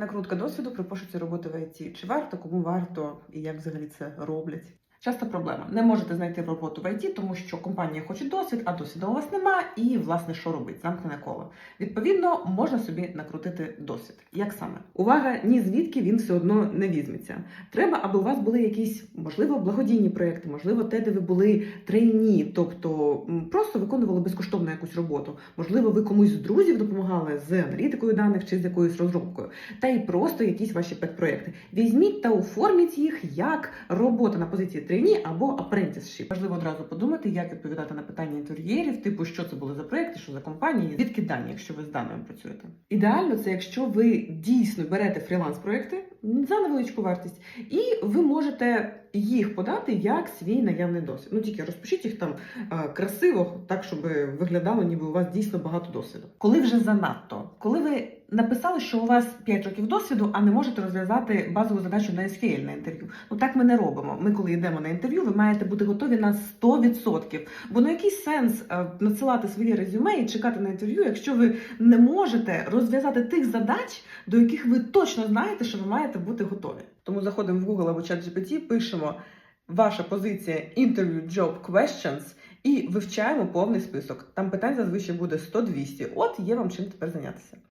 Накрутка досвіду при пошуці роботи в ІТ. Чи варто, кому варто і як взагалі це роблять? Часто проблема. Не можете знайти роботу в ІТ, тому що компанія хоче досвід, а досвіду у вас нема, і власне що робить? Замкнене коло. Відповідно, можна собі накрутити досвід. Як саме? Увага, ні звідки він все одно не візьметься. Треба, аби у вас були якісь, можливо, благодійні проекти, можливо, те, де ви були трейні, тобто просто виконували безкоштовно якусь роботу. Можливо, ви комусь з друзів допомагали з аналітикою даних чи з якоюсь розробкою, та й просто якісь ваші педпроекти. Візьміть та оформіть їх як робота на позиції трейні або apprenticeship. Важливо одразу подумати, як відповідати на питання інтер'єрів, типу, що це були за проекти, що за компанії, звідки дані, якщо ви з даними працюєте. Ідеально це якщо ви дійсно берете фріланс-проекти за невеличку вартість, і ви можете їх подати як свій наявний досвід. Ну тільки розпишіть їх там е, красиво, так щоб виглядало, ніби у вас дійсно багато досвіду. Коли вже занадто, коли ви написали, що у вас 5 років досвіду, а не можете розв'язати базову задачу на SQL на інтерв'ю. Ну так ми не робимо. Ми, коли йдемо на інтерв'ю, ви маєте бути готові на 100%. Бо ну який сенс е, надсилати своє резюме і чекати на інтерв'ю, якщо ви не можете розв'язати тих задач, до яких ви точно знаєте, що ви маєте бути готові. Тому заходимо в Google або ChatGPT, пишемо ваша позиція Interview Job Questions і вивчаємо повний список. Там питань зазвичай буде 100-200. От є вам чим тепер зайнятися.